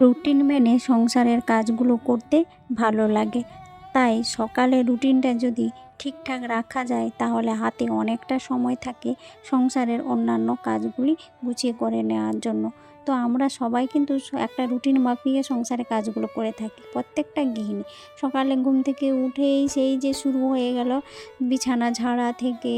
Routine মেনে সংসারের কাজগুলো করতে ভালো লাগে। তাই সকালে রুটিনটা যদি ঠিকঠাক রাখা যায়, তাহলে হাতে অনেকটা সময় থাকে সংসারের অন্যান্য কাজগুলি গুছিয়ে করে নেওয়ার জন্য। তো আমরা সবাই কিন্তু একটা রুটিন মাফিয়ে সংসারে কাজগুলো করে থাকি, প্রত্যেকটা গৃহিণী। সকালে ঘুম থেকে উঠেই সেই যে শুরু হয়ে গেল বিছানা ঝাড়া থেকে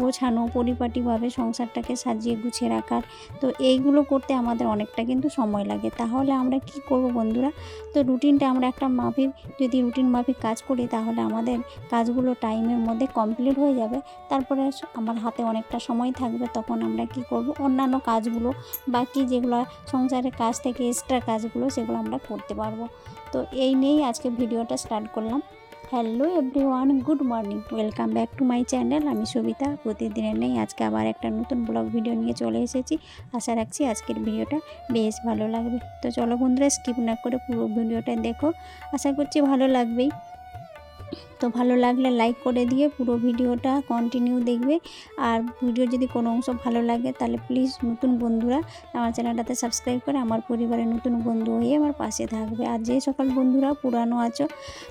গোছানো পরিপাটিভাবে সংসারটাকে সাজিয়ে গুছিয়ে রাখার, তো এইগুলো করতে আমাদের অনেকটা কিন্তু সময় লাগে। তাহলে আমরা কি করব বন্ধুরা? তো রুটিনটা আমরা একটা মাফিক, যদি রুটিন মাফিক কাজ করি তাহলে আমাদের কাজগুলো টাইমের মধ্যে কমপ্লিট হয়ে যাবে। তারপরে আমার হাতে অনেকটা সময় থাকবে, তখন আমরা কি করব? অন্যান্য কাজগুলো বাকি যেগুলো সংসারের কাজ থেকে এক্সট্রা কাজগুলো সেগুলো আমরা করতে পারব। তো এই নিয়েই আজকে ভিডিওটা স্টার্ট করলাম। Hello everyone good morning welcome back to my channel আমি সবিতা, প্রতিদিনের নেই, আজকে আবার একটা নতুন ব্লগ ভিডিও নিয়ে চলে এসেছি। আশা রাখছি আজকের ভিডিওটা বেশ ভালো লাগবে। তো চলো বন্ধুরা স্কিপ না করে পুরো ভিডিওটা দেখো। আশা করছি ভালো লাগবেই। তো ভালো লাগলে লাইক করে দিয়ে পুরো ভিডিওটা কন্টিনিউ দেখবে। আর ভিডিও যদি কোনো অংশ ভালো লাগে, তাহলে প্লিজ নতুন বন্ধুরা আমার চ্যানেলটাতে সাবস্ক্রাইব করে আমার পরিবারের নতুন বন্ধু হয়ে আমার পাশে থাকবে। আর যে সকল বন্ধুরা পুরানো আছো,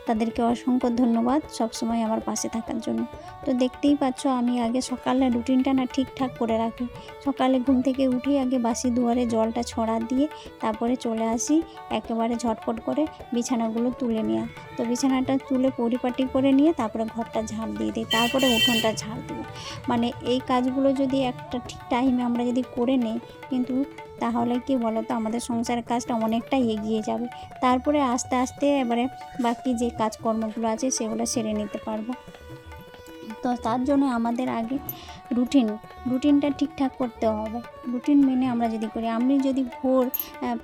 তাদেরকে অসংখ্য ধন্যবাদ সবসময় আমার পাশে থাকার জন্য। তো দেখতেই পাচ্ছ, আমি আগে সকালে রুটিনটা না ঠিকঠাক করে রাখি। সকালে ঘুম থেকে উঠে আগে বাসি দুয়ারে জলটা ছড়া দিয়ে তারপরে চলে আসি, একেবারে ঝটপট করে বিছানাগুলো তুলে নেওয়া। তো বিছানাটা তুলে পরিপাটি করে নিয়ে তারপরে ঘরটা ঝাঁপ দিয়ে দিই, তারপরে উঠোনটা ঝাঁপ দিই। মানে এই কাজগুলো যদি একটা ঠিক টাইমে আমরা যদি করে নিই, কিন্তু তাহলে কি বলো তো আমাদের সংসারের কাজটা অনেকটাই এগিয়ে যাবে। তারপরে আস্তে আস্তে এবারে বাকি যে কাজকর্মগুলো আছে, সেগুলো সেরে নিতে পারব। তো তার জন্য আমাদের আগে রুটিন রুটিনটা ঠিকঠাক করতে হবে। রুটিন মেনে আমরা যদি করি, আমি যদি ভোর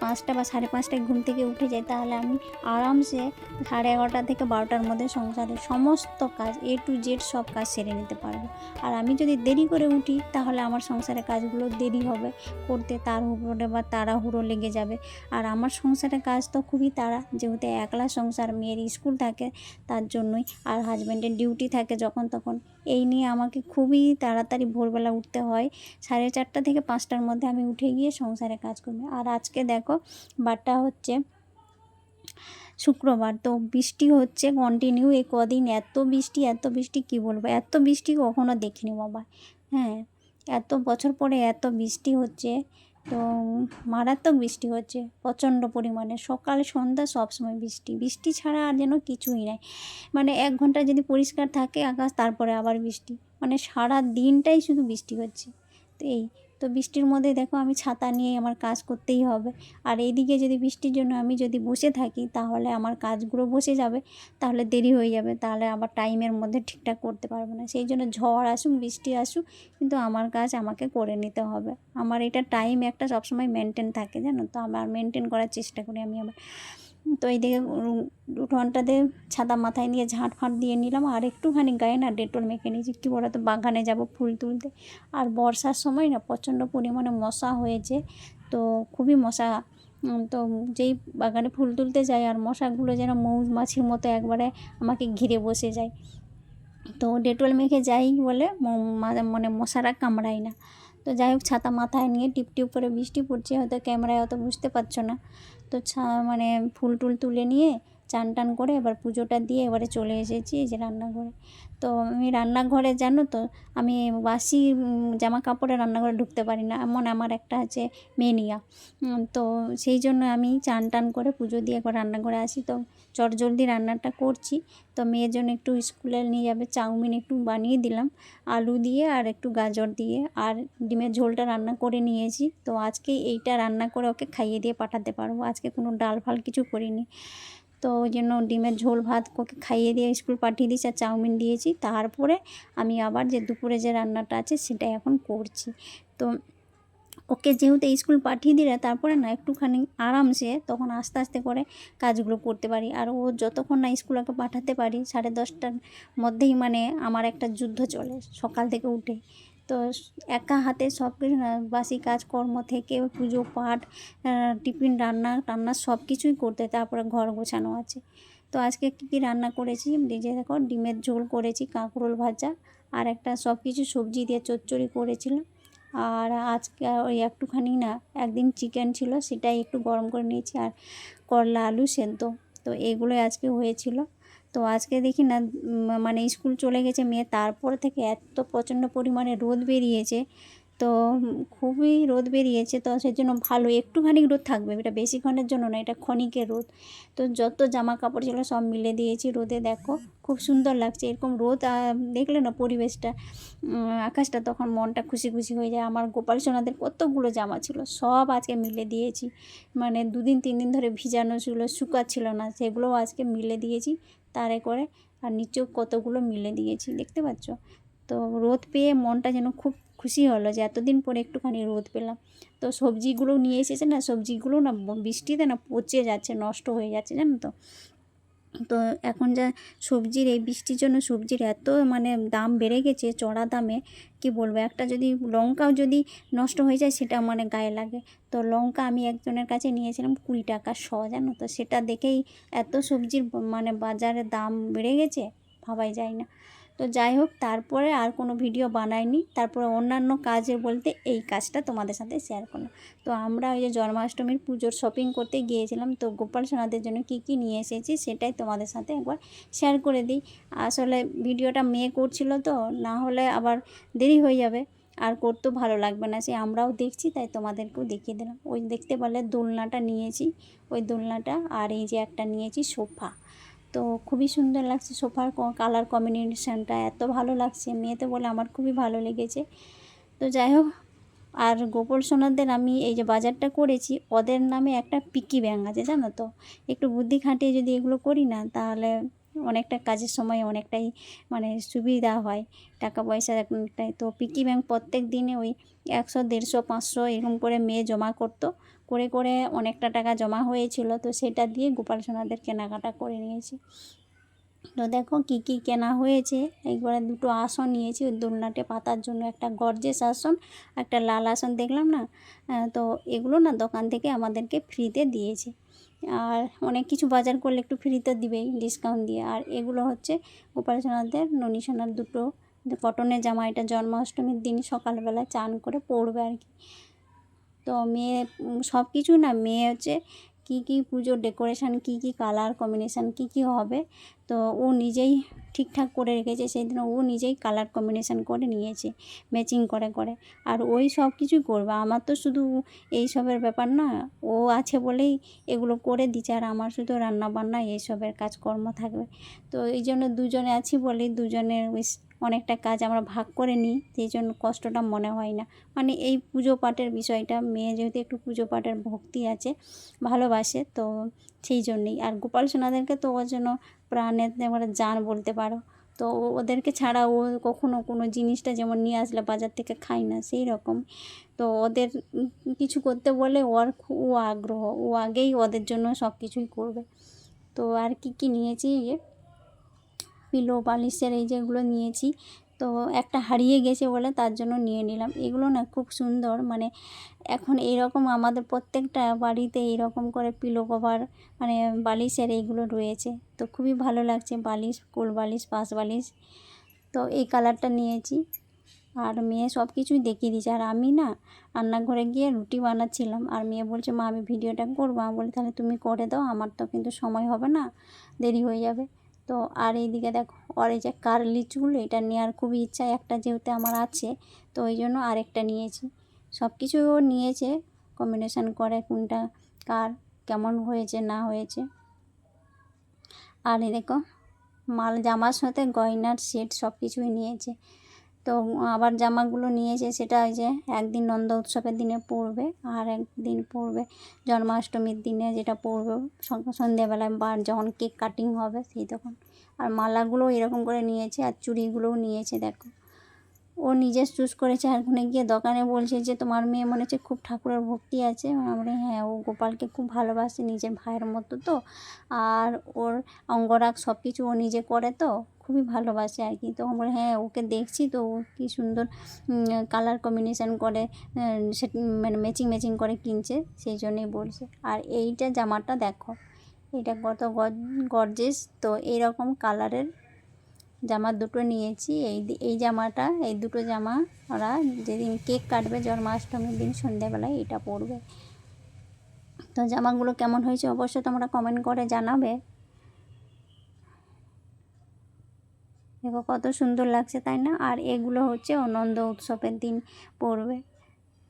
পাঁচটা বা সাড়ে পাঁচটায় ঘুম থেকে উঠে যাই, তাহলে আমি আরামসে সাড়ে এগারোটা থেকে বারোটার মধ্যে সংসারের সমস্ত কাজ এ টু জেড সব কাজ সেরে নিতে পারব। আর আমি যদি দেরি করে উঠি, তাহলে আমার সংসারের কাজগুলো দেরি হবে, করতে তাড়াহুড়ো বা তাড়াহুড়ো লেগে যাবে। আর আমার সংসারের কাজ তো খুবই তাড়া, যেহেতু একলা সংসার, মেয়ের স্কুল থাকে, তার জন্যই আর হাজব্যান্ডের ডিউটি থাকে যখন তখন। এই নিয়ে আমাকে খুবই তাড়াতাড়ি ভোরবেলা উঠতে হয়। সাড়ে চারটা থেকে পাঁচটার মধ্যে আমি উঠে গিয়ে সংসারে কাজ করি আর আজকে দেখো, বারটা হচ্ছে শুক্রবার, তো বৃষ্টি হচ্ছে কন্টিনিউ এই কদিন এত বৃষ্টি এত বৃষ্টি, কি বলব? এত বৃষ্টি কখনো দেখিনি বাবা। হ্যাঁ এত বছর পরে এত বৃষ্টি হচ্ছে। তো মারাত্মক বৃষ্টি হচ্ছে, প্রচণ্ড পরিমাণে। সকাল, সন্ধ্যা সবসময় বৃষ্টি। বৃষ্টি ছাড়া আর যেন কিছুই নাই। মানে এক ঘণ্টা যদি পরিষ্কার থাকে আকাশ, তারপরে আবার বৃষ্টি। মানে সারা দিনটাই শুধু বৃষ্টি হচ্ছে। তো এই তো বৃষ্টির মধ্যে দেখো আমি ছাতা নিয়ে আমার কাজ করতেই হবে। আর এইদিকে যদি বৃষ্টির জন্য আমি যদি বসে থাকি, তাহলে আমার কাজগুলো বসে যাবে, তাহলে দেরি হয়ে যাবে, তাহলে আবার টাইমের মধ্যে ঠিকঠাক করতে পারব না। সেই জন্য ঝড় আসুক, বৃষ্টি আসুক, কিন্তু আমার কাজ আমাকে করে নিতে হবে। আমার এটা টাইম একটা সবসময় মেনটেন থাকে, জানো? তো আমার মেনটেন করার চেষ্টা করি আমি আবার। তো এইদিকে উঠোনটাতে ছাতা মাথায় নিয়ে ঝাঁট ফাঁট দিয়ে নিলাম আর একটুখানি গায়ে না ডেটল মেখে নিয়েছি। কী বলো তো বাগানে যাব ফুল তুলতে। আর বর্ষার সময় না প্রচণ্ড পরিমাণে মশা হয়েছে, তো খুবই মশা। তো যেই বাগানে ফুল তুলতে যাই আর মশাগুলো যেন মৌমাছির মতো একবারে আমাকে ঘিরে বসে যায়। তো ডেটল মেখে যাই বলে মা- মানে মশারা কামড়ায় না। তো যাই হোক, ছাতা মাথায় নিয়ে টিপ টিপ করে বৃষ্টি পড়ছে, হয়তো ক্যামেরায় অত বুঝতে পারছ না। তো ছা মানে ফুল টুল তুলে নিয়ে চান টান করে এবার পুজোটা দিয়ে এবারে চলে এসেছি এই যে রান্নাঘরে। তো আমি রান্নাঘরে জানো তো, আমি বাসি জামা কাপড়ে রান্নাঘরে ঢুকতে পারি না। এমন আমার একটা আছে মেনিয়া তো সেই জন্য আমি চান টান করে পুজো দিয়ে একবার রান্নাঘরে আসি। তো চটজলদি রান্নাটা করছি। তো মেয়ের জন্য একটু স্কুলে নিয়ে যাবে, চাউমিন একটু বানিয়ে দিলাম, আলু দিয়ে আর একটু গাজর দিয়ে। আর ডিমের ঝোলটা রান্না করে নিয়েছি। তো আজকে এইটা রান্না করে ওকে খাইয়ে দিয়ে পাঠাতে পারব। আজকে কোনো ডাল ফাল কিছু করিনি। তো ওই জন্য ডিমের ঝোল ভাত ওকে খাইয়ে দিয়ে স্কুল পাঠিয়ে দিয়েছি আর চাউমিন দিয়েছি। তারপরে আমি আবার যে দুপুরে যে রান্নাটা আছে সেটা এখন করছি। তো ওকে যেহেতু স্কুল পাঠিয়ে দিলে তারপরে না একটুখানি আরামসে তখন আস্তে আস্তে করে কাজগুলো করতে পারি। আর ও যতক্ষণ না স্কুলকে পাঠাতে পারি, সাড়ে দশটার মধ্যেই মানে আমার একটা যুদ্ধ চলে সকাল থেকে উঠে। তো একা হাতে সব কিছু বাসি কাজকর্ম থেকে পুজো পাঠ টিফিন, রান্না, টান্না সব কিছুই করতে। তারপরে ঘর গোছানো আছে। তো আজকে কী কী রান্না করেছি? নিজে দেখো, ডিমের ঝোল করেছি, কাঁকরোল ভাজা, আর একটা সব কিছু সবজি দিয়ে চচ্চড়ি করেছিলাম। আর আজকে ওই একটুখানি না, একদিন চিকেন ছিল, সেটাই একটু গরম করে নিয়েছি, আর করলা, আলু সেদ্ধ। তো এগুলোই আজকে হয়েছিল। তো আজকে দেখি না মানে স্কুল চলে গেছে মেয়ে, তারপর থেকে এত প্রচণ্ড পরিমাণে রোদ বেরিয়েছে। তো খুবই রোদ বেরিয়েছে, তো সেই জন্য ভালো, একটুখানি রোদ থাকবে, এটা বেশিক্ষণের জন্য না, এটা ক্ষণিকের রোদ। তো যত জামা কাপড় ছিল সব মিলে দিয়েছি রোদে, দেখো, খুব সুন্দর লাগছে, এরকম রোদ দেখলে না পরিবেশটা আকাশটা তখন মনটা খুশি খুশি হয়ে যায়। আমার গোপাল সোনাদের কতগুলো জামা ছিল, সব আজকে মিলে দিয়েছি। মানে দুদিন তিন দিন ধরে ভিজানো ছিল, শুকাচ্ছিল না, সেগুলোও আজকে মিলে দিয়েছি। তারে করে আর নিচেও কতগুলো মিলে দিয়েছি, দেখতে পাচ্ছ? তো রোদ পেয়ে মনটা যেন খুব খুশি হলো যে এতদিন পরে একটুখানি রোদ পেলাম। তো সবজিগুলো নিয়ে এসেছে না, সবজিগুলো না বৃষ্টিতে না পচে যাচ্ছে, নষ্ট হয়ে যাচ্ছে, জানো তো? তো এখন যা সবজির এই বৃষ্টির জন্য সবজির এত মানে দাম বেড়ে গেছে, চড়া দামে, কি বলব? একটা যদি লঙ্কাও যদি নষ্ট হয়ে যায় সেটা মানে গায়ে লাগে। তো লঙ্কা আমি একজনের কাছে নিয়েছিলাম কুড়ি টাকা শ, জানো? তো সেটা দেখেই এত সবজির মানে বাজারে দাম বেড়ে গেছে, ভাবাই যায় না। তো যাই হোক, তারপরে আর কোনো ভিডিও বানাইনি। তারপরে অন্যান্য কাজে বলতে এই কাজটা তোমাদের সাথে শেয়ার করলাম। তো আমরা ওই যে জন্মাষ্টমীর পুজোর শপিং করতে গিয়েছিলাম। তো গোপাল সোনাদের জন্য কি কি নিয়ে এসেছি সেটাই তোমাদের সাথে একবার শেয়ার করে দিই। আসলে ভিডিওটা মেয়ে করছিল তো, না হলে আবার দেরি হয়ে যাবে। আর করতেও ভালো লাগবে না। সে আমরাও দেখছি, তাই তোমাদেরকেও দেখিয়ে দিলাম। ওই দেখতে পারলে দোলনাটা নিয়েছি। ওই দোলনাটা আর এই যে একটা নিয়েছি সোফা। তো খুবই সুন্দর লাগছে সোফার কালার কম্বিনেশানটা, এত ভালো লাগছে। মেয়েতে বলে আমার খুবই ভালো লেগেছে। তো যাই হোক, আর গোপাল সোনাদের আমি এই যে বাজারটা করেছি, ওদের নামে একটা পিকি ব্যাং আছে, জানো তো? একটু বুদ্ধি খাটিয়ে যদি এগুলো করি না, তাহলে অনেকটা কাজের সময় অনেকটাই মানে সুবিধা হয়। টাকা পয়সা অনেকটাই তো পিকি ব্যাংক প্রত্যেক দিনে ওই একশো, দেড়শো, পাঁচশো এরকম করে মেয়ে জমা করতো। করে করে অনেকটা টাকা জমা হয়েছিল। তো সেটা দিয়ে গোপাল সোনাদের কেনাকাটা করে নিয়েছি। তো দেখো কি কি কেনা হয়েছে? একবারে দুটো আসন নিয়েছি। ওই দোলনাটে পাতার জন্য একটা গর্জেস আসন, একটা লাল আসন দেখলাম না? তো এগুলো না দোকান থেকে আমাদেরকে ফ্রিতে দিয়েছে। আর অনেক কিছু বাজার করলে একটু ফ্রিতে দিবেই ডিসকাউন্ট দিয়ে। আর এগুলো হচ্ছে গোপাল সোনাদের ননী দুটো কটনের জামা, এটা জন্মাষ্টমীর দিন সকালবেলা চান করে পরবে আর কি। তো মেয়ে সব কিছু না, মেয়ে হচ্ছে কী কী পুজোর ডেকোরেশান কী কী কালার কম্বিনেশান কী কী হবে, তো ও নিজেই ঠিকঠাক করে রেখেছে। সেই দিন ও নিজেই কালার কম্বিনেশান করে নিয়েছে ম্যাচিং করে করে। আর ওই সব কিছুই করবে। আমার তো শুধু এই সবের ব্যাপার না, ও আছে বলেই এগুলো করে দিচ্ছে। আর আমার শুধু রান্না বান্না এইসবের কাজকর্ম থাকবে। তো এই জন্য দুজনে আছি বলেই দুজনের অনেকটা কাজ আমরা ভাগ করে নিই সেই জন্য কষ্টটা মনে হয় না। মানে এই পুজো পাঠের বিষয়টা, মেয়ে যেহেতু একটু পুজো পাঠের ভক্তি আছে, ভালোবাসে, তো সেই জন্যেই। আর গোপাল সোনাদেরকে তো ওর জন্য প্রাণের এবারে জান বলতে পারো, তো ওদেরকে ছাড়া ও কখনো কোনো জিনিসটা যেমন নিয়ে আসলে বাজার থেকে খায় না, সেই রকম। তো ওদের কিছু করতে বলে ওর ও আগ্রহ, ও আগেই ওদের জন্য সব কিছুই করবে। তো আর কি কি নিয়েছি এই যে পিলো বালিশের এই যেগুলো নিয়েছি, তো একটা হারিয়ে গেছে বলে তার জন্য নিয়ে নিলাম। এগুলো না খুব সুন্দর মানে এখন এইরকম আমাদের প্রত্যেকটা বাড়িতে এইরকম করে পিলো কভার মানে বালিশের এইগুলো রয়েছে। তো খুবই ভালো লাগছে, বালিশ, কোল বালিশ, পাশ বালিশ। তো এই কালারটা নিয়েছি। আর মেয়ে সব কিছুই দেখিয়ে দিয়েছে। আর আমি না রান্নাঘরে গিয়ে রুটি বানাচ্ছিলাম। আর মেয়ে বলছে, মা, আমি ভিডিওটা করব। আমি বলি, তাহলে তুমি করে দাও, আমার তো কিন্তু সময় হবে না, দেরি হয়ে যাবে। তো আর এইদিকে দেখো যে কার্লি চুল এটা নেওয়ার খুবই ইচ্ছা একটা যেহেতু আমার আছে, তো ওই জন্য আরেকটা নিয়েছি। সব কিছু ও নিয়েছে কম্বিনেশান করে কোনটা কার কেমন হয়েছে, না হয়েছে। আর এই দেখো, মাল, জামার সাথে গয়নার সেট সব কিছুই নিয়েছে। তো আবার জামাগুলো নিয়েছে সেটা ওই যে একদিন নন্দ উৎসবের দিনে পড়বে আর একদিন পড়বে জন্মাষ্টমীর দিনে যেটা পড়বে সন্ধ্যেবেলায় বা যখন কেক কাটিং হবে সেই তখন। আর মালাগুলো এরকম করে নিয়েছে আর চুড়িগুলোও নিয়েছে, দেখো। ও নিজে চুজ করেছে, আর ওখানে গিয়ে দোকানে বলছে যে তোমার মেয়ে মনে হচ্ছে খুব ঠাকুরের ভক্তি আছে। আমরা হ্যাঁ ও গোপালকে খুব ভালোবাসে নিজের ভাইয়ের মতো তো। আর ওর অঙ্গরাগ সব কিছু ও নিজে করে তো, খুবই ভালোবাসে আর কি। তো আমরা হ্যাঁ ওকে দেখছি তো ও কী সুন্দর কালার কম্বিনেশন করে সে মানে ম্যাচিং ম্যাচিং করে কিনছে, সেই জন্যই বলছে। আর এইটা জামাটা দেখো, এটা কত গর্জেস তো এইরকম কালারের জামা দুটো নিয়েছি, এই এই জামাটা, এই দুটো জামা ওরা যেদিন কেক কাটবে জন্মাষ্টমীর দিন সন্ধ্যেবেলায় এটা পরবে। তো জামাগুলো কেমন হয়েছে অবশ্যই তোমরা কমেন্ট করে জানাবে। দেখো কত সুন্দর লাগছে, তাই না? আর এগুলো হচ্ছে আনন্দ উৎসবের দিন পরবে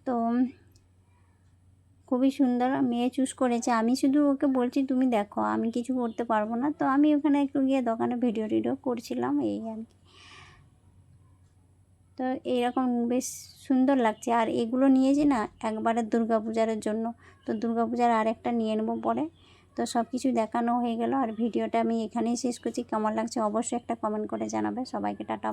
তো খুবই সুন্দর মেয়ে চুজ করেছে। আমি শুধু ওকে বলছি, তুমি দেখো, আমি কিছু করতে পারব না। তো আমি ওখানে একটু গিয়ে দোকানে ভিডিও টিডিও করছিলাম, এই আর কি। তো এইরকম বেশ সুন্দর লাগছে। আর এগুলো নিয়েছি না, একবারে দুর্গা পূজার জন্য। তো দুর্গা পূজার আরেকটা নিয়ে নেব পরে। তো সব কিছু দেখানো হয়ে গেল, আর ভিডিওটা আমি এখানেই শেষ করছি। কেমন লাগছে অবশ্যই একটা কমেন্ট করে জানাবে। সবাইকে টাটা।